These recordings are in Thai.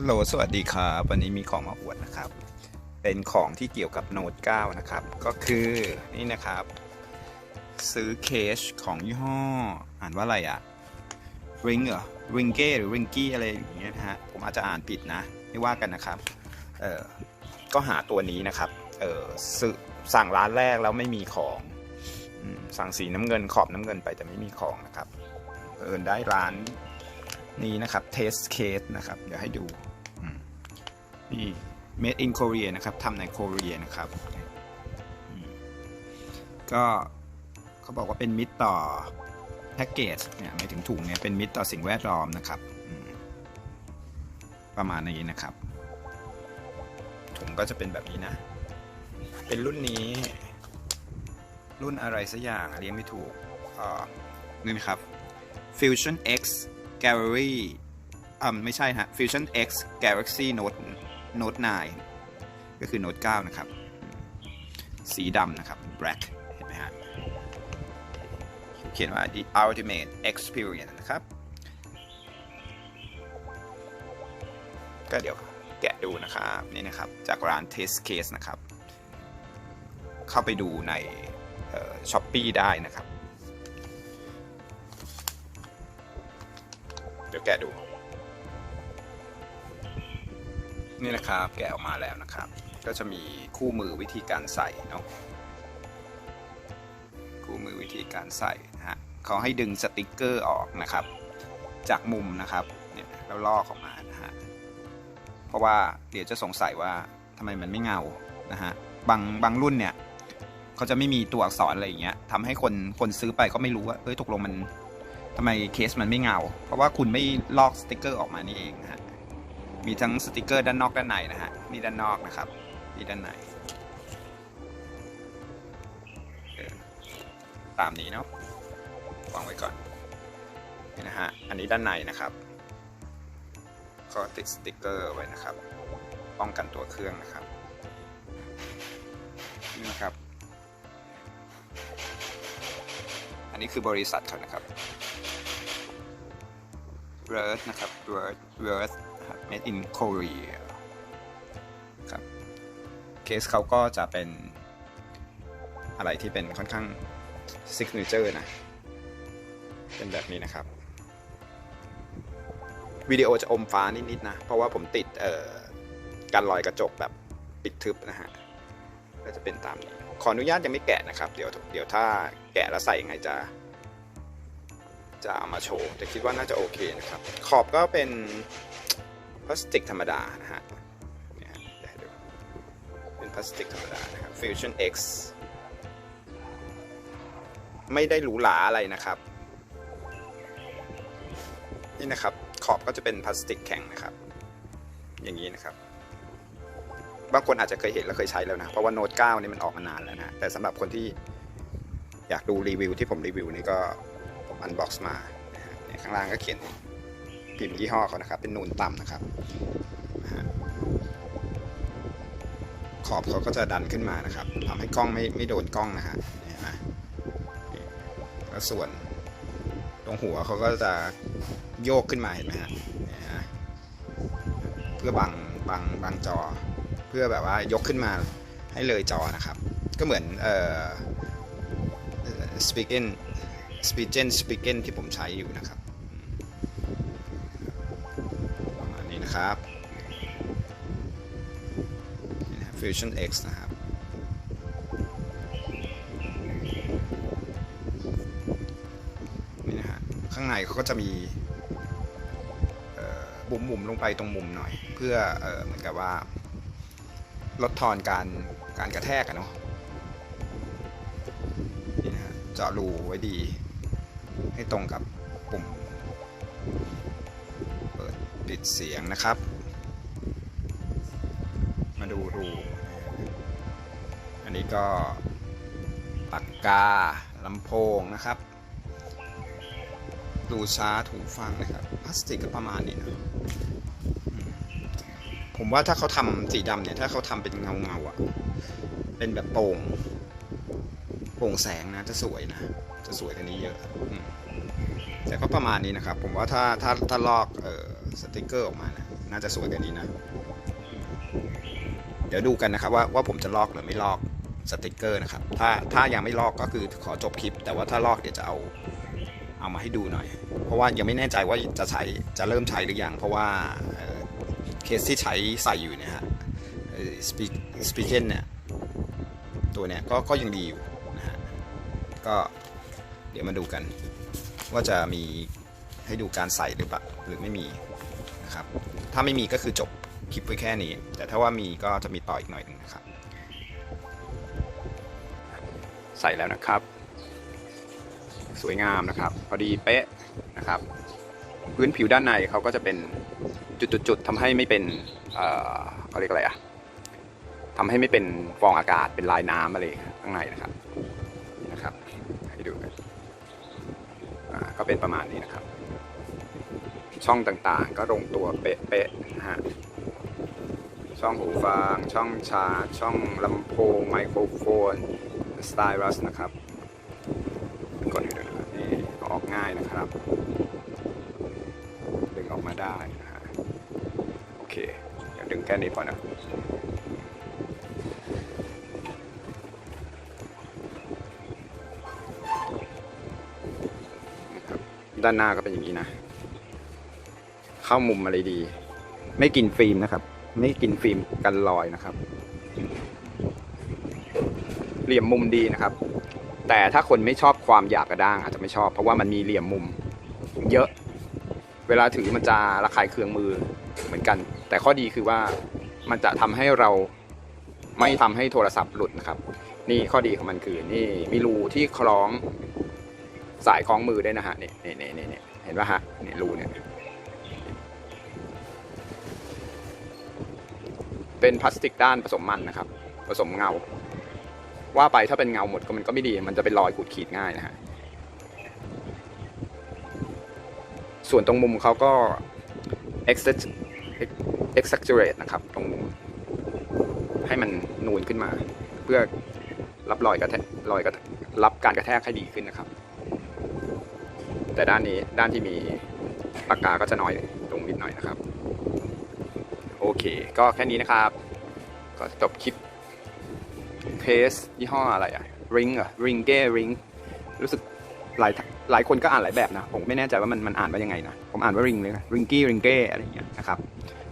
ฮัลโหล สวัสดีครับ วันนี้มีของมาอวดนะครับ เป็นของที่เกี่ยวกับโน้ต9นะครับ ก็คือนี่นะครับ ซื้อเคสของยี่ห้อ อ่านว่าอะไรอะริงเหรอริงเก้หรือริงกี้อะไรอย่างเงี้ยนะฮะ ผมอาจจะอ่านผิดนะ ไม่ว่ากันนะครับ เออก็หาตัวนี้นะครับ เออซื้อสั่งร้านแรกแล้วไม่มีของอสั่งสีน้ำเงินขอบน้ำเงินไปแต่ไม่มีของนะครับ เอินได้ร้านนี้นะครับ test case นะครับ เดี๋ยวให้ดู นี่ made in Korea นะครับทำใน Korea นะครับก็เขาบอกว่าเป็นมิตรต่อแพ็กเกจเนี่ยหมายถึงถุงเนี่ยเป็นมิตรต่อสิ่งแวดล้อมนะครับประมาณนี้นะครับ ถุงก็จะเป็นแบบนี้นะ เป็นรุ่นนี้ รุ่นอะไรสักอย่างเรียกไม่ถูกนี่นะครับ Fusion X Gallery อ่าไม่ใช่ฮะ Fusion X Galaxy Note Note 9ก็คือ Note 9นะครับ สีดำนะครับ black เห็นไหมฮะเขียนว่า the ultimate experience นะครับ ก็เดี๋ยวแกะดูนะครับ นี่นะครับ จากร้าน Test Case นะครับ เข้าไปดูในช้อปปีได้นะครับ เดี๋ยวแกะดู นี่นะครับแกะออกมาแล้วนะครับ ก็จะมีคู่มือวิธีการใส่เนาะคู่มือวิธีการใส่นะฮะเขาให้ดึงสติกเกอร์ออกนะครับ จากมุมนะครับเนี่ยแล้วลอกออกมานะฮะเพราะว่าเดี๋ยวจะสงสัยว่าทำไมมันไม่เงานะฮะบางบางรุ่นเนี่ยเขาจะไม่มีตัวอักษรอะไรอย่างเงี้ยทำให้คนคนซื้อไปก็ไม่รู้ว่าเอ้ยตกลงมันทำไมเคสมันไม่เงา เพราะว่าคุณไม่ลอกสติกเกอร์ออกมานี่เองนะฮะ มีทั้งสติกเกอร์ด้านนอกด้านในนะฮะนี่ด้านนอกนะครับนี่ด้านในตามนี้เนาะวางไว้ก่อนนี่นะฮะอันนี้ด้านในนะครับ ก็ติดสติกเกอร์ไว้นะครับ ป้องกันตัวเครื่องนะครับนี่นะครับ อันนี้คือบริษัทเขานะครับ w o r d นะครับ w o r d w o r d นะครับ made in Korea ครับเคสเขาก็จะเป็นอะไรที่เป็นค่อนข้าง signature นะ เป็นแบบนี้นะครับ วิดีโอจะอมฟ้านิด ๆ นะ เพราะว่าผมติดการลอยกระจกแบบปิดทึบนะฮะ ก็จะเป็นตามนี้ ขออนุญาตยังไม่แกะนะครับ เดี๋ยวเดี๋ยวถ้าแกะแล้วใส่ยังไงจะ จะเอามาโชว์ แต่คิดว่าน่าจะโอเคนะครับ ขอบก็เป็น พลาสติกธรรมดานะฮะเนี่ยฮะเดี๋ยวให้ดูเป็นพลาสติกธรรมดานะครับ Fusion X ไม่ได้หรูหราอะไรนะครับ นี่นะครับขอบก็จะเป็นพลาสติกแข็งนะครับ อย่างนี้นะครับ บางคนอาจจะเคยเห็นและเคยใช้แล้วนะ เพราะว่าโน้ต9นี่มันออกมานานแล้วนะแต่สำหรับคนที่อยากดูรีวิวที่ผมรีวิวนี่ก็ผมอันบ็อกซ์มาเนี่ยข้างล่างก็เขียน พิมพ์ยี่ห้อเขานะครับ เป็นนูนต่ำนะครับ ขอบเขาก็จะดันขึ้นมานะครับทำให้กล้องไม่ไม่โดนกล้องนะฮะเห็นไหมแล้วส่วนตรงหัวเขาก็จะโยกขึ้นมาเห็นไหมฮะเนี่ยฮะเพื่อบังบังบังจอ เพื่อแบบว่ายกขึ้นมาให้เลยจอนะครับ ก็เหมือนเอ่อ speaking speaking speaking ที่ผมใช้อยู่นะครับ นี้นะครับนี่นะ Fusion X นะครับ นี่นะฮะ ข้างในเขาก็จะมีบุ๋มบุมลงไปตรงมุมหน่อย เพื่อเอเหมือนกับว่า ลดทอนการการกระแทกอะเนาะนี่นะฮะเจาะรูไว้ดี ให้ตรงกับปุ่ม ปิดเสียงนะครับ มาดูรู อันนี้ก็ปากกาลำโพงนะครับ ดูชาร์จหูฟังนะครับ พลาสติกก็ประมาณนี้นะผมว่าถ้าเขาทำสีดำเนี่ย ถ้าเขาทำเป็นเงาเงาอะเป็นแบบโปร่ง โปร่งแสงนะ จะสวยนะ จะสวยกว่านี้เยอะแต่ก็ประมาณนี้นะครับ ผมว่าถ้าถ้าถ้าลอกเออ สติกเกอร์ออกมานะน่าจะสวยกว่านี้นะ เดี๋ยวดูกันนะครับว่าว่าผมจะลอกหรือไม่ลอกสติกเกอร์นะครับ ถ้าถ้ายังไม่ลอกก็คือขอจบคลิป แต่ว่าถ้าลอกเดี๋ยวจะเอาเอามาให้ดูหน่อย เพราะว่ายังไม่แน่ใจว่าจะใช้จะเริ่มใช้หรือยังเพราะว่าเเคสที่ใช้ใส่อยู่เนี่ยฮะสปีสปีเกนเนี่ยตัวเนี้ยก็ก็ยังดีอยู่นะฮะก็เดี๋ยวมาดูกัน ว่าจะมี ให้ดูการใส่หรือเปล่าหรือไม่มีนะครับถ้าไม่มีก็คือจบคลิปไว้แค่นี้ แต่ถ้าว่ามีก็จะมีต่ออีกหน่อยหนึงนะครับ ใส่แล้วนะครับ สวยงามนะครับ พอดีเป๊ะนะครับ พื้นผิวด้านในเขาก็จะเป็นจุดๆๆทำให้ไม่เป็นเอ่อเขาเรียกอะไรอะทำให้ไม่เป็นฟองอากาศเป็นลายน้ำอะไรข้างในนะครับนี่นะครับ ให้ดูกันก็เป็นประมาณนี้นะครับ ช่องต่างๆ ก็ลงตัวเป๊ะๆนะฮะช่องหูฟัง ช่องชาร์จช่องลำโพงไมโครโฟนสไตลัสนะครับกดให้ดูนะครับนี่ออกง่ายนะครับ ดึงออกมาได้นะฮะโอเคเดี๋ยวดึงแค่นี้พอนะนะครับด้านหน้าก็เป็นอย่างนี้นะ เข้ามุมอะไรดี ไม่กินฟิล์มนะครับ ไม่กินฟิล์มกันรอยนะครับ เหลี่ยมมุมดีนะครับ แต่ถ้าคนไม่ชอบความหยาบกระด้าง อาจจะไม่ชอบ เพราะว่ามันมีเหลี่ยมมุม เยอะ เวลาถือมันจะระคายเคืองมือเหมือนกัน แต่ข้อดีคือว่ามันจะทำให้เราไม่ทำให้โทรศัพท์หลุดนะครับ นี่ข้อดีของมันคือนี่มีรูที่คล้องสายคล้องมือได้นะฮะนี่นี่นี่นี่นี่เห็นป่ะฮะนี่รูเนี่ย เป็นพลาสติกด้านผสมมันนะครับ ผสมเงา ว่าไปถ้าเป็นเงาหมดก็มันก็ไม่ดี มันจะเป็นรอยขูดขีดง่ายนะฮะส่วนตรงมุมเขาก็ exaggerate นะครับ ตรงมุมให้มันนูนขึ้นมา เพื่อรับรอยกระแทกรอยกระรับการกระแทกให้ดีขึ้นนะครับ แต่ด้านนี้ด้านที่มีปากกาก็จะน้อยลงนิดหน่อยนะครับ เค ก็แค่นี้นะครับ ก็จบคลิปเคสยี่ห้ออะไรอะริงอะริงเก้ริงรู้สึกหลายหลายคนก็อ่านหลายแบบนะ ผมไม่แน่ใจว่ามันมันอ่านว่ายังไงนะ ผมอ่านว่าริงเลยนะริงกี้ริงเก้อะไรอย่างเงี้ยนะครับ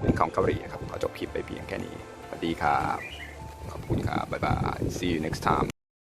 เป็นของเกาหลีครับขอจบคลิปไปเพียงแค่นี้ สวัสดีครับ ขอบคุณครับ บ๊ายบาย see you next time